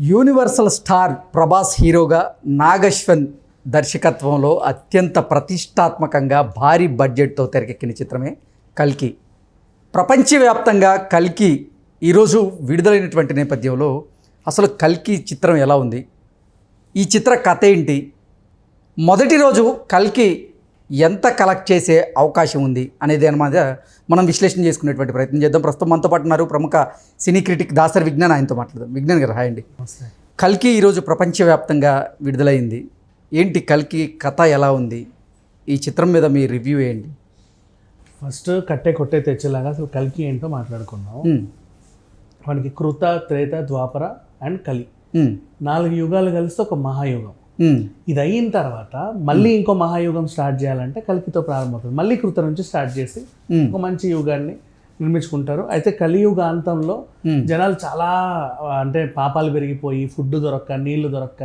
Universal star Prabhas హీరోగా నాగశ్వన్ దర్శకత్వంలో అత్యంత ప్రతిష్టాత్మకంగా భారీ బడ్జెట్తో తెరకెక్కిన చిత్రమే కల్కి. ప్రపంచవ్యాప్తంగా కల్కి ఈరోజు విడుదలైనటువంటి నేపథ్యంలో అసలు కల్కి చిత్రం ఎలా ఉంది? ఈ చిత్ర కథ ఏంటి? మొదటి రోజు కల్కి ఎంత కలెక్ట్ చేసే అవకాశం ఉంది అనే దాని మీద మనం విశ్లేషణ చేసుకునేటువంటి ప్రయత్నం చేద్దాం. ప్రస్తుతం మనతో పాటు ఉన్నారు ప్రముఖ సినీ క్రిటిక్ దాసరి విజ్ఞాన్ ఆయనతో మాట్లాడదాం. విజ్ఞాన్ గారు హాయ్ అండి. కల్కి ఈరోజు ప్రపంచవ్యాప్తంగా విడుదలైంది. ఏంటి కల్కి కథ ఎలా ఉంది? ఈ చిత్రం మీద మీ రివ్యూ ఏంటి? ఫస్ట్ కట్టే కొట్టే తెచ్చేలాగా అసలు కలికి ఏంటో మాట్లాడుకున్నాం మనకి కృత త్రేత ద్వాపర అండ్ కలి. నాలుగు యుగాలు కలిస్తే ఒక మహాయుగం. ఇది అయిన తర్వాత మళ్ళీ ఇంకో మహాయుగం స్టార్ట్ చేయాలంటే కలికితో ప్రారంభమవుతుంది. మళ్ళీ కృత నుంచి స్టార్ట్ చేసి ఉమ్, ఒక మంచి యుగాన్ని నిర్మించుకుంటారు. అయితే కలియుగ అంతంలో జనాలు చాలా అంటే పాపాలు పెరిగిపోయి ఫుడ్ దొరక్క నీళ్ళు దొరక్క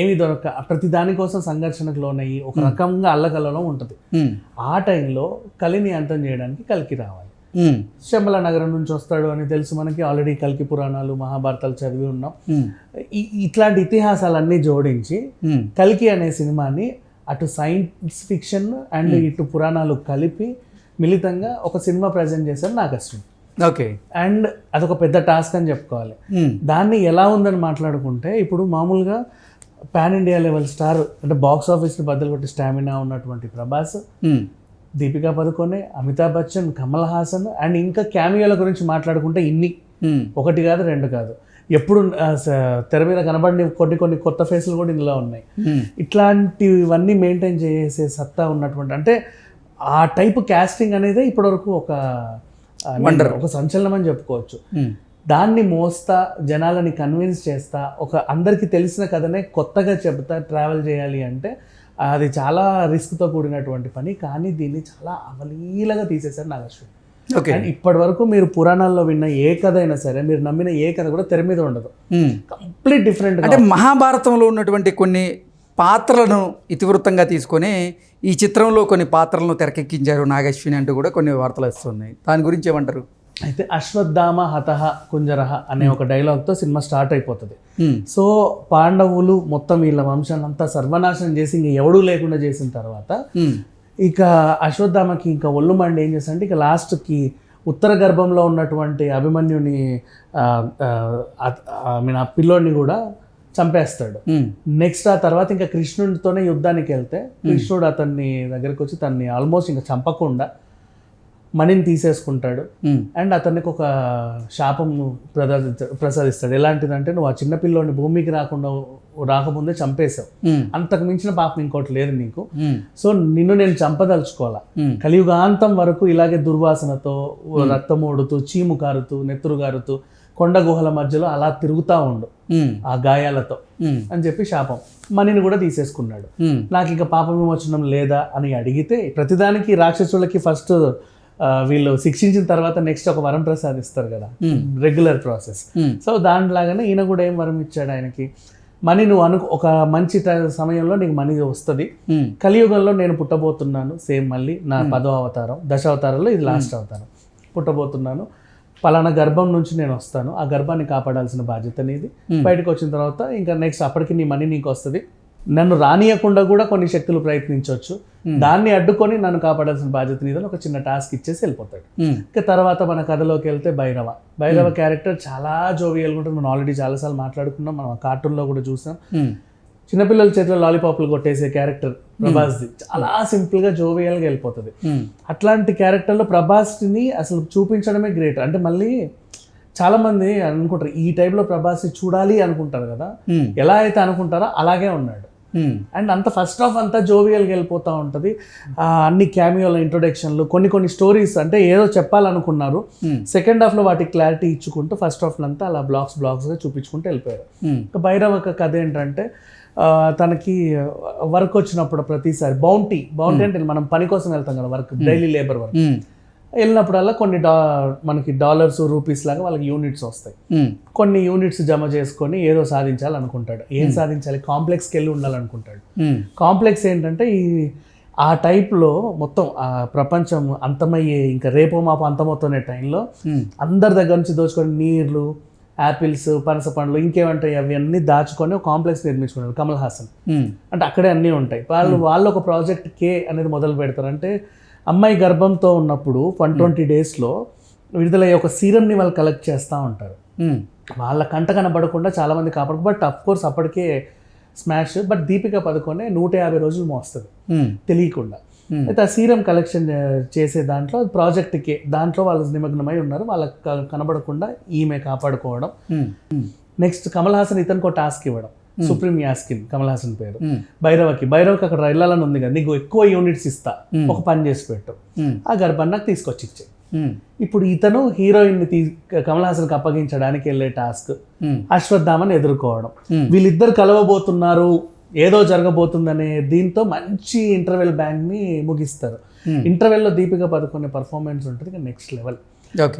ఏమి దొరక్క ప్రతి దానికోసం సంఘర్షణకు లోనయ్యి ఒక రకంగా అల్లకల్లలో ఉంటుంది. ఆ టైంలో కలిని అంతం చేయడానికి కలికి రావాలి. శంబల నగరం నుంచి వస్తాడు అని తెలుసు మనకి. ఆల్రెడీ కల్కి పురాణాలు మహాభారతాలు చదివి ఉన్నాం. ఇట్లాంటి ఇతిహాసాలన్నీ జోడించి కల్కి అనే సినిమాని అటు సైన్స్ ఫిక్షన్ అండ్ ఇటు పురాణాలు కలిపి మిళితంగా ఒక సినిమా ప్రజెంట్ చేశారు నాగశ్విన్. ఓకే. అండ్ అదొక పెద్ద టాస్క్ అని చెప్పుకోవాలి. దాన్ని ఎలా ఉందని మాట్లాడుకుంటే ఇప్పుడు మామూలుగా పాన్ ఇండియా లెవెల్ స్టార్ అంటే బాక్స్ ఆఫీస్ని బద్దలు కొట్టి స్టామినా ఉన్నటువంటి ప్రభాస్. దీపికా పదుకొనే అమితాబ్ బచ్చన్ కమల్ హాసన్ అండ్ ఇంకా క్యామియోల గురించి మాట్లాడుకుంటే ఇన్ని. ఒకటి కాదు రెండు కాదు. ఎప్పుడు తెర మీద కనబడిన కొన్ని కొన్ని కొత్త ఫేస్లు కూడా ఇందులో ఉన్నాయి. ఇట్లాంటివన్నీ మెయింటైన్ చేసే సత్తా ఉన్నటువంటి అంటే ఆ టైప్ క్యాస్టింగ్ అనేది ఇప్పటివరకు ఒక mean, ఒక సంచలనం అని చెప్పుకోవచ్చు. దాన్ని మోస్తా జనాలని కన్విన్స్ చేస్తా ఒక అందరికీ తెలిసిన కథనే కొత్తగా చెబుతా ట్రావెల్ చేయాలి అంటే అది చాలా రిస్క్తో కూడినటువంటి పని కానీ దీన్ని చాలా అవలీలగా తీసేశారు నాగశ్వన్ ఓకే. అండ్ ఇప్పటి వరకు మీరు పురాణాల్లో విన్న ఏ కథ అయినా సరే మీరు నమ్మిన ఏ కథ కూడా తెర మీద ఉండదు. కంప్లీట్ డిఫరెంట్ అంటే మహాభారతంలో ఉన్నటువంటి కొన్ని పాత్రలను ఇతివృత్తంగా తీసుకొని ఈ చిత్రంలో కొన్ని పాత్రలను తెరకెక్కించారు నాగశ్విని అంటూ కూడా కొన్ని వార్తలు వస్తున్నాయి. దాని గురించి ఏమంటారు? అయితే అశ్వత్థామ హతహ కుంజరహ అనే ఒక డైలాగ్తో సినిమా స్టార్ట్ అయిపోతుంది. సో పాండవులు మొత్తం వీళ్ళ వంశాన్ని అంతా సర్వనాశనం చేసి ఇంక ఎవడూ లేకుండా చేసిన తర్వాత ఇక అశ్వత్థామకి ఇంకా ఒళ్ళు మండి ఏం చేస్తాడంటే ఇక లాస్ట్కి ఉత్తర గర్భంలో ఉన్నటువంటి అభిమన్యుని ఐ మీన్ ఆ పిల్లోడిని కూడా చంపేస్తాడు. నెక్స్ట్ ఆ తర్వాత ఇంకా కృష్ణుడితోనే యుద్ధానికి వెళ్తే కృష్ణుడు అతన్ని దగ్గరికి వచ్చి తన్ని ఆల్మోస్ట్ ఇంకా చంపకుండా మణిని తీసేసుకుంటాడు. అండ్ అతనికి ఒక శాపం ప్రసాదిస్తాడు ప్రసాదిస్తాడు. ఎలాంటిదంటే నువ్వు ఆ చిన్న పిల్లోని భూమికి రాకుండా రాకముందే చంపేశావు. అంతకు మించిన పాపం ఇంకోటి లేదు నీకు. సో నిన్ను నేను చంపదలుచుకోవాలా? కలియుగాంతం వరకు ఇలాగే దుర్వాసనతో రక్తం ఓడుతూ చీము కారుతూ నెత్తురు కారుతూ కొండ గుహల మధ్యలో అలా తిరుగుతూ ఉండు. ఆ గాయాలతో. అని చెప్పి శాపం. మణిని కూడా తీసేసుకున్నాడు. నాకు ఇంకా పాప విమోచనం లేదా అని అడిగితే ప్రతిదానికి రాక్షసులకి ఫస్ట్ వీళ్ళు శిక్షించిన తర్వాత నెక్స్ట్ ఒక వరం ప్రసాదిస్తారు కదా. రెగ్యులర్ ప్రాసెస్ సో దానిలాగానే ఈయన కూడా ఏం వరం ఇచ్చాడు ఆయనకి? మనీ నువ్వు అను ఒక మంచి సమయంలో నీకు మనీ వస్తుంది. ఉమ్, కలియుగంలో నేను పుట్టబోతున్నాను. సేమ్ మళ్ళీ నా పదో అవతారం దశ అవతారంలో ఇది లాస్ట్ అవతారం. పుట్టబోతున్నాను. పలానా గర్భం నుంచి నేను వస్తాను. ఆ గర్భాన్ని కాపాడాల్సిన బాధ్యత నీది. బయటకు వచ్చిన తర్వాత ఇంకా నెక్స్ట్ అప్పటికి నీ మనీ నీకు వస్తుంది. నన్ను రానియకుండా కూడా కొన్ని శక్తులు ప్రయత్నించవచ్చు దాన్ని అడ్డుకొని నన్ను కాపాడాల్సిన బాధ్యత నీదని ఒక చిన్న టాస్క్ ఇచ్చేసి వెళ్ళిపోతాడు. ఉమ్, ఇంకా తర్వాత మన కథలోకి వెళ్తే భైరవ. భైరవ క్యారెక్టర్ చాలా జోవియల్గా ఉంటుంది. మనం ఆల్రెడీ చాలాసార్లు మాట్లాడుకున్నాం. మనం కార్టూన్లో కూడా చూసాం. చిన్నపిల్లల చేతిలో లాలీపాప్లు కొట్టేసే క్యారెక్టర్ ప్రభాస్ది చాలా సింపుల్గా జోవియల్గా వెళ్ళిపోతుంది. అట్లాంటి క్యారెక్టర్లో ప్రభాస్ని అసలు చూపించడమే గ్రేట్ అంటే మళ్ళీ చాలా మంది అనుకుంటారు ఈ టైప్లో ప్రభాస్ని చూడాలి అనుకుంటారు కదా. ఎలా అయితే అనుకుంటారో అలాగే ఉన్నాడు. అండ్ అంత ఫస్ట్ హాఫ్ అంతా జోవియల్గా వెళ్ళిపోతూ ఉంటుంది. అన్ని క్యామియోల ఇంట్రొడక్షన్లు కొన్ని కొన్ని స్టోరీస్ అంటే ఏదో చెప్పాలనుకున్నారు. Hmm. సెకండ్ హాఫ్లో వాటికి క్లారిటీ ఇచ్చుకుంటూ ఫస్ట్ హాఫ్లో అంతా అలా బ్లాక్స్ బ్లాక్స్గా చూపించుకుంటూ వెళ్ళిపోయారు. ఇంకా భైరవ కథ ఏంటంటే తనకి వర్క్ వచ్చినప్పుడు ప్రతిసారి బౌంటీ బౌంటీ అంటే మనం పని కోసం వెళ్తాం కదా వర్క్ డైలీ లేబర్ వర్క్ వెళ్ళినప్పుడల్లా కొన్ని డా మనకి డాలర్స్ రూపీస్ లాగా వాళ్ళకి యూనిట్స్ వస్తాయి. కొన్ని యూనిట్స్ జమ చేసుకొని ఏదో సాధించాలనుకుంటాడు. ఏం సాధించాలి? కాంప్లెక్స్కి వెళ్ళి ఉండాలనుకుంటాడు. కాంప్లెక్స్ ఏంటంటే ఈ ఆ టైప్లో మొత్తం ఆ ప్రపంచం అంతమయ్యే ఇంకా రేపో మాపో అంతమవుతున్న టైంలో అందరి దగ్గర నుంచి దోచుకొని నీళ్ళు యాపిల్స్ పనస పండ్లు ఇంకేమంటాయి? అవన్నీ దాచుకొని ఒక కాంప్లెక్స్ నిర్మించుకున్నారు కమల్ హాసన్. అంటే అక్కడే అన్నీ ఉంటాయి. వాళ్ళు వాళ్ళు ఒక ప్రాజెక్ట్ కే అనేది మొదలు పెడతారు. అంటే అమ్మాయి గర్భంతో ఉన్నప్పుడు వన్ ట్వంటీ డేస్లో విడుదలయ్యే ఒక సీరమ్ని వాళ్ళు కలెక్ట్ చేస్తూ ఉంటారు. ఉమ్, వాళ్ళ కంట కనబడకుండా చాలామంది కాపాడు బట్ అఫ్ కోర్స్ అప్పటికే స్మాష్ బట్ దీపిక పదుకొనే నూట యాభై రోజులు మోస్తుంది. ఉమ్, తెలియకుండా. Hmm. అయితే ఆ సీరం కలెక్షన్ చేసే దాంట్లో ప్రాజెక్ట్కి దాంట్లో వాళ్ళు నిమగ్నమై ఉన్నారు. వాళ్ళకి కనబడకుండా ఈమె కాపాడుకోవడం. నెక్స్ట్ కమల్ హాసన్ ఇతనికి ఒక టాస్క్ ఇవ్వడం. సుప్రీం యాస్కిన్ కమల్ హాసన్ పేరు భైరవకి భైరవకి అక్కడ వెళ్ళాలని ఉంది కదా నీకు ఎక్కువ యూనిట్స్ ఇస్తా. ఒక పని చేసి పెట్టు. ఆ గర్భాన్ని నాకు తీసుకొచ్చి ఇచ్చే. ఇప్పుడు ఇతను హీరోయిన్ తీ కమల్ హాసన్కి అప్పగించడానికి వెళ్ళే టాస్క్ అశ్వత్థామని ఎదుర్కోవడం. వీళ్ళిద్దరు కలవబోతున్నారు ఏదో జరగబోతుందనే దీంతో మంచి ఇంటర్వెల్ బ్యాంక్ని ముగిస్తారు. Hmm. ఇంటర్వెల్లో దీపిక పదుకునే పర్ఫార్మెన్స్ ఉంటుంది నెక్స్ట్ లెవెల్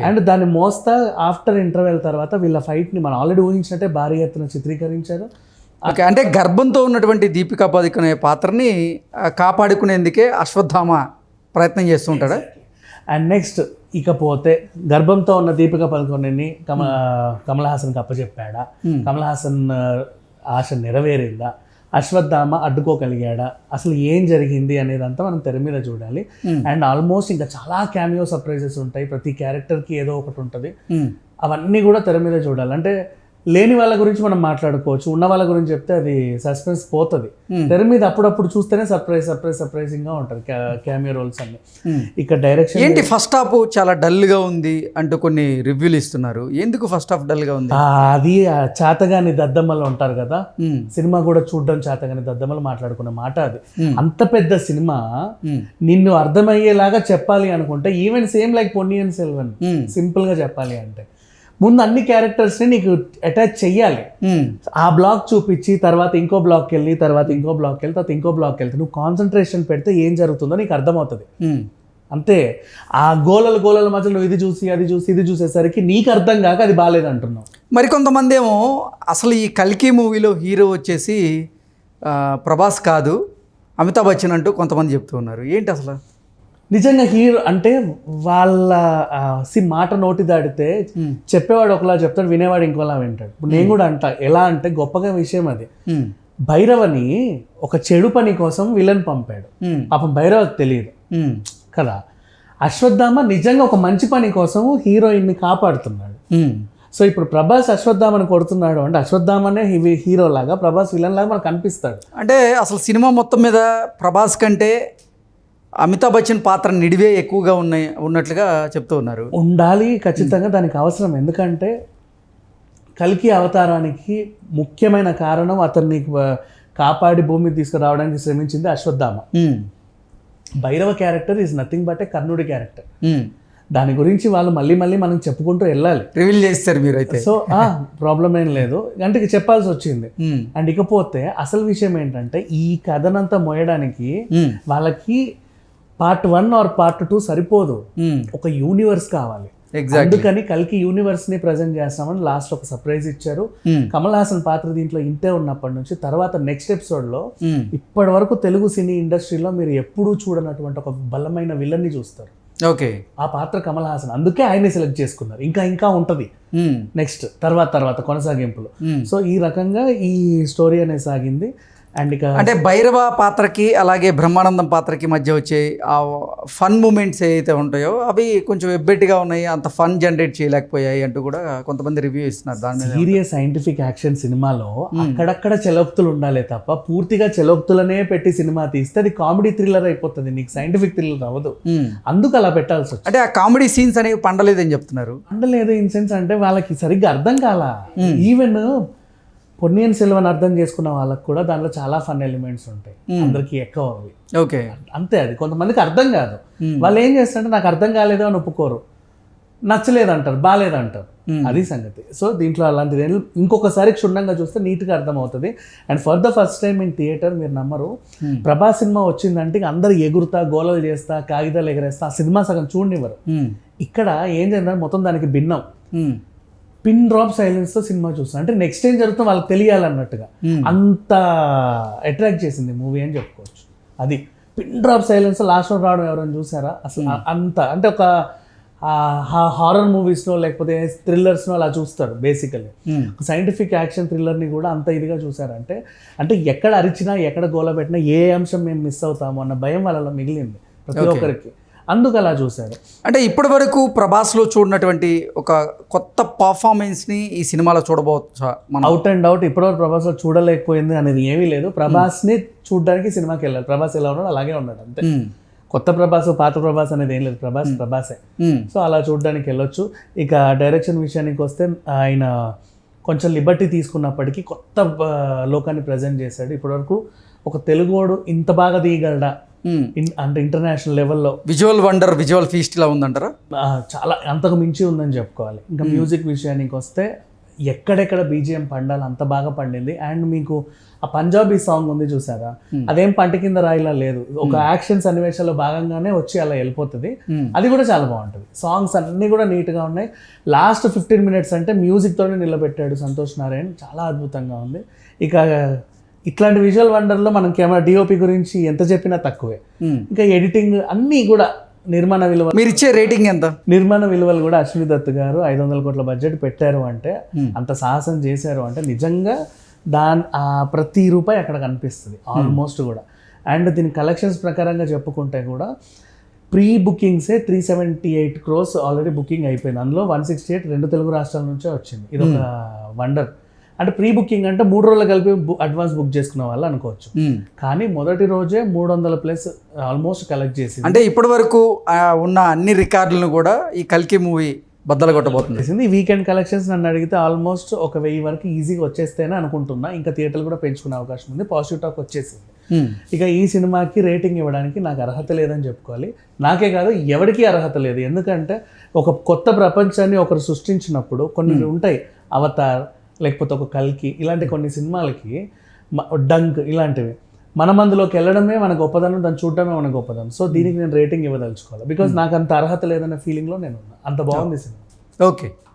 అండ్ దాన్ని మోస్తా ఆఫ్టర్ ఇంటర్వెల్ తర్వాత వీళ్ళ ఫైట్ని మనం ఆల్రెడీ ఊహించినట్టే భారీ ఎత్తున చిత్రీకరించారు. ఓకే అంటే గర్భంతో ఉన్నటువంటి దీపికా పదుకునే పాత్రని కాపాడుకునేందుకే అశ్వత్థామ ప్రయత్నం చేస్తూ ఉంటాడా అండ్ నెక్స్ట్ ఇకపోతే గర్భంతో ఉన్న దీపిక పదుకొనేని కమ కమల్ హాసన్కి అప్పచెప్పాడా Hmm. కమల్ హాసన్ ఆశ నెరవేరిందా? అశ్వత్థామ అడ్డుకోగలిగాడా? అసలు ఏం జరిగింది అనేదంతా మనం తెర మీద చూడాలి. Hmm. అండ్ ఆల్మోస్ట్ ఇంకా చాలా క్యామియో సర్ప్రైజెస్ ఉంటాయి. ప్రతి క్యారెక్టర్కి ఏదో ఒకటి ఉంటుంది. అవన్నీ కూడా తెర మీద చూడాలి. అంటే లేని వాళ్ళ గురించి మనం మాట్లాడుకోవచ్చు. ఉన్న వాళ్ళ గురించి చెప్తే అది సస్పెన్స్ పోతుంది. Hmm. తెర మీద అప్పుడప్పుడు చూస్తేనే సర్ప్రైజ్ సర్ప్రైజ్ సర్ప్రైజింగ్గా ఉంటుంది క్యామియో రోల్స్ అన్ని. ఉమ్. ఇక డైరెక్షన్ ఏంటి ఫస్ట్ హాఫ్ చాలా డల్గా ఉంది అంటూ కొన్ని రివ్యూలు ఇస్తున్నారు. ఎందుకు ఫస్ట్ హాఫ్ డల్గా ఉంది? ఆ, అది చాతగాని దద్దమ్మలు ఉంటారు కదా. ఉమ్, సినిమా కూడా చూడడం చాతగాని దద్దమ్మలు మాట్లాడుకున్న మాట అది. Hmm. అంత పెద్ద సినిమా నిన్ను అర్థమయ్యేలాగా చెప్పాలి అనుకుంటే even same like Ponniyin Selvan సింపుల్గా చెప్పాలి అంటే. ముందు అన్ని క్యారెక్టర్స్ని నీకు అటాచ్ చెయ్యాలి. ఉమ్, ఆ బ్లాక్ చూపించి తర్వాత ఇంకో బ్లాక్కి వెళ్ళి తర్వాత ఇంకో బ్లాక్కి వెళ్ళి తర్వాత ఇంకో బ్లాక్కి వెళ్తే నువ్వు కాన్సన్ట్రేషన్ పెడితే ఏం జరుగుతుందో నీకు అర్థమవుతుంది. ఉమ్, అంతే. ఆ గోలల గోలల మధ్యలో నువ్వు ఇది చూసి అది చూసి ఇది చూసేసరికి నీకు అర్థం కాక అది బాగాలేదు అంటున్నావు మరికొంతమంది ఏమో అసలు ఈ కల్కి మూవీలో హీరో వచ్చేసి ప్రభాస్ కాదు అమితాబ్ బచ్చన్ అంటూ కొంతమంది చెప్తూ ఉన్నారు. ఏంటి అసలు? నిజంగా హీరో అంటే వాళ్ళ సి మాట నోటి దాడితే చెప్పేవాడు ఒకలా చెప్తాడు వినేవాడు ఇంకోలా వింటాడు. ఇప్పుడు నేను కూడా అంటా ఎలా అంటే గొప్పగా విషయం అది. భైరవని ఒక చెడు పని కోసం విలన్ పంపాడు. పాపం భైరవకి తెలియదు. కదా? అశ్వత్థామ నిజంగా ఒక మంచి పని కోసం హీరోయిన్ని కాపాడుతున్నాడు. సో ఇప్పుడు ప్రభాస్ అశ్వత్థామని కొడుతున్నాడు అంటే అశ్వత్థామనే హీరో లాగా ప్రభాస్ విలన్ లాగా మనకు కనిపిస్తాడు అంటే అసలు సినిమా మొత్తం మీద ప్రభాస్ కంటే అమితాబ్ బచ్చన్ పాత్ర నిడివే ఎక్కువగా ఉన్నాయి ఉన్నట్లుగా చెప్తూ ఉన్నారు. ఉండాలి ఖచ్చితంగా దానికి అవసరం. ఎందుకంటే కల్కి అవతారానికి ముఖ్యమైన కారణం అతన్ని కాపాడి భూమికి తీసుకురావడానికి శ్రమించింది Ashwatthama. Bhairava character is nothing but a కర్ణుడి క్యారెక్టర్. దాని గురించి వాళ్ళు మళ్ళీ మళ్ళీ మనం చెప్పుకుంటూ వెళ్ళాలి. రివీల్ చేస్తారు మీరు అయితే. సో ప్రాబ్లం ఏం లేదు. అంటే చెప్పాల్సి వచ్చింది. అండ్ ఇకపోతే అసలు విషయం ఏంటంటే ఈ కథనంతా మోయడానికి వాళ్ళకి part one or part two సరిపోదు. ఉమ్, ఒక యూనివర్స్ కావాలి. అందుకని కల్కి యూనివర్స్ని ప్రజెంట్ చేస్తామని లాస్ట్ ఒక సర్ప్రైజ్ ఇచ్చారు. ఉమ్, కమల్ హాసన్ పాత్ర దీంట్లో ఇంతే ఉన్నప్పటి నుంచి తర్వాత నెక్స్ట్ ఎపిసోడ్లో ఉమ్, ఇప్పటి వరకు తెలుగు సినీ ఇండస్ట్రీలో మీరు ఎప్పుడూ చూడనటువంటి ఒక బలమైన విలన్ని చూస్తారు. ఓకే. ఆ పాత్ర కమల్ హాసన్. అందుకే ఆయన్ని సెలెక్ట్ చేసుకున్నారు. ఇంకా ఇంకా ఉంటది. నెక్స్ట్ తర్వాత తర్వాత కొనసాగింపులు. సో ఈ రకంగా ఈ స్టోరీ అనేది సాగింది. అండ్ ఇక అంటే భైరవ పాత్రకి అలాగే బ్రహ్మానందం పాత్రకి మధ్య వచ్చే ఆ ఫన్ మూమెంట్స్ ఏవైతే ఉంటాయో అవి కొంచెం ఎబ్బెట్టిగా ఉన్నాయి అంత ఫన్ జనరేట్ చేయలేకపోయాయి అంటూ కూడా కొంతమంది రివ్యూ ఇస్తున్నారు. దాని సీరియస్ సైంటిఫిక్ యాక్షన్ సినిమాలో అక్కడక్కడ చెలోక్తులు ఉండాలి తప్ప పూర్తిగా చెలోక్తులనే పెట్టి సినిమా తీస్తే అది కామెడీ థ్రిల్లర్ అయిపోతుంది. నీకు సైంటిఫిక్ థ్రిల్లర్ అవ్వదు. అందుకు అలా పెట్టాల్సి వచ్చింది అంటే ఆ కామెడీ సీన్స్ అనేవి పండలేదని చెప్తున్నారు. అండలేదు ఇన్ సెన్స్ అంటే వాళ్ళకి సరిగ్గా అర్థం కాల. ఈవెన్ పొన్నియన్ సెల్వన్ అర్థం చేసుకున్న వాళ్ళకి కూడా దాంట్లో చాలా ఫన్ ఎలిమెంట్స్ ఉంటాయి. అందరికి ఎక్కువ అవి. ఓకే. అంతే అది. కొంతమందికి అర్థం కాదు. Hmm. వాళ్ళు ఏం చేస్తారంటే నాకు అర్థం కాలేదు అని ఒప్పుకోరు. నచ్చలేదు అంటారు బాగాలేదు అంటారు Hmm. అది సంగతి. సో దీంట్లో అలాంటిది ఇంకొకసారి క్షుణ్ణంగా చూస్తే నీట్గా అర్థమవుతుంది. And for the first time in theatre మీరు నమ్మరు Hmm. ప్రభాస్ సినిమా వచ్చిందంటే అందరు ఎగురుతా గోలలు చేస్తా కాగితాలు ఎగరేస్తా ఆ సినిమా సగం చూడనివ్వరు. ఇక్కడ ఏం జరిగిందంటే మొత్తం దానికి భిన్నం. పిన్ డ్రాప్ సైలెన్స్తో సినిమా చూస్తాను అంటే నెక్స్ట్ ఏం జరుగుతుందో వాళ్ళకి తెలియాలన్నట్టుగా. Hmm. అంత అట్రాక్ట్ చేసింది మూవీ అని చెప్పుకోవచ్చు. అది పిన్ డ్రాప్ సైలెన్స్ లాస్ట్ రావడం ఎవరైనా చూసారా? అసలు అంత అంటే ఒక హారర్ మూవీస్నో లేకపోతే థ్రిల్లర్స్నో అలా చూస్తారు బేసికలీ. సైంటిఫిక్ యాక్షన్ థ్రిల్లర్ని కూడా అంత ఇదిగా చూసారంటే అంటే ఎక్కడ అరిచినా ఎక్కడ గోల పెట్టినా ఏ అంశం మేము మిస్ అవుతాము అన్న భయం వాళ్ళలో మిగిలింది ప్రతి ఒక్కరికి. అందుకు అలా చూశారు. అంటే ఇప్పటి వరకు ప్రభాస్లో చూడనటువంటి ఒక కొత్త పర్ఫార్మెన్స్ని ఈ సినిమాలో చూడబోచ్చా మనం? అవుట్ అండ్ అవుట్ ఇప్పటివరకు ప్రభాస్లో చూడలేకపోయింది అనేది ఏమీ లేదు. ప్రభాస్ని చూడడానికి సినిమాకి వెళ్ళాలి. ప్రభాస్ ఎలా ఉన్నాడు అలాగే ఉన్నాడు అంతే. కొత్త ప్రభాస్ పాత ప్రభాస్ అనేది ఏం లేదు. ప్రభాస్ ప్రభాసే. సో అలా చూడడానికి వెళ్ళొచ్చు. ఇక డైరెక్షన్ విషయానికి వస్తే ఆయన కొంచెం లిబర్టీ తీసుకున్నప్పటికీ కొత్త లోకాన్ని ప్రజెంట్ చేశాడు. ఇప్పటివరకు ఒక తెలుగోడు ఇంత బాగా తీయగలడా? అంటే ఇంటర్నేషనల్ లెవెల్లో. విజువల్ వండర్ విజువల్ ఫీస్ట్ ఇలా ఉందంటారా? చాలా అంతకు మించి ఉందని చెప్పుకోవాలి. ఇంకా మ్యూజిక్ విషయానికి వస్తే ఎక్కడెక్కడ బీజిఎం పండాలి అంత బాగా పండింది. అండ్ మీకు ఆ పంజాబీ సాంగ్ ఉంది చూసారా? అదేం పంట కింద రాయిలా లేదు. ఒక యాక్షన్ సన్నివేశాల్లో భాగంగానే వచ్చి అలా వెళ్ళిపోతుంది. Hmm. అది కూడా చాలా బాగుంటుంది. సాంగ్స్ అన్నీ కూడా నీట్గా ఉన్నాయి. లాస్ట్ ఫిఫ్టీన్ మినిట్స్ అంటే మ్యూజిక్తోనే నిలబెట్టాడు సంతోష్ నారాయణ్. చాలా అద్భుతంగా ఉంది. ఇక ఇట్లాంటి విజువల్ వండర్లో మనం కెమెరా డిఓపి గురించి ఎంత చెప్పినా తక్కువే. మ్మ్. ఇంకా ఎడిటింగ్ అన్నీ కూడా నిర్మాణ విలువ మీరు ఇచ్చే రేటింగ్ ఎంత? నిర్మాణ విలువలు కూడా అశ్విని దత్ గారు ఐదు వందల కోట్ల బడ్జెట్ పెట్టారు అంటే అంత సాహసం చేశారు అంటే నిజంగా దాని ఆ ప్రతి రూపాయి అక్కడ కనిపిస్తుంది ఆల్మోస్ట్ కూడా. అండ్ దీని కలెక్షన్స్ ప్రకారంగా చెప్పుకుంటే కూడా pre బుకింగ్సే three seventy eight crores already booking అయిపోయింది. అందులో వన్ సిక్స్టీ ఎయిట్ రెండు తెలుగు రాష్ట్రాల నుంచే వచ్చింది. ఇది ఒక వండర్ అంటే ప్రీ బుకింగ్ అంటే మూడు రోజులు కలిపి అడ్వాన్స్ బుక్ చేసుకున్న వాళ్ళు అనుకోవచ్చు. మ్మ్. కానీ మొదటి రోజే మూడు వందల ప్లస్ ఆల్మోస్ట్ కలెక్ట్ చేసింది. అంటే ఇప్పటి వరకు ఉన్న అన్ని రికార్డులను కూడా ఈ కల్కి మూవీ బద్దలు కొట్టబోతుంది వీకెండ్ కలెక్షన్స్ నన్ను అడిగితే ఆల్మోస్ట్ ఒక వెయ్యి వరకు ఈజీగా వచ్చేస్తేనే అనుకుంటున్నా. ఇంకా థియేటర్లు కూడా పెంచుకునే అవకాశం ఉంది. పాజిటివ్ టాక్ వచ్చేసింది. మ్మ్. ఇక ఈ సినిమాకి రేటింగ్ ఇవ్వడానికి నాకు అర్హత లేదని చెప్పుకోవాలి. నాకే కాదు ఎవరికీ అర్హత లేదు. ఎందుకంటే ఒక కొత్త ప్రపంచాన్ని ఒకరు సృష్టించినప్పుడు కొన్ని ఉంటాయి. అవతార్ లేకపోతే ఒక కల్కి ఇలాంటి కొన్ని సినిమాలకి డంక్ ఇలాంటివి. మనం అందులోకి వెళ్ళడమే మన గొప్పదనం దాన్ని చూడడమే మన గొప్పదనం సో దీనికి నేను రేటింగ్ ఇవ్వదలుచుకోవాలి. బికాజ్ నాకు అంత అర్హత లేదనే ఫీలింగ్లో నేను ఉన్నా. అంత బాగుంది సినిమా. ఓకే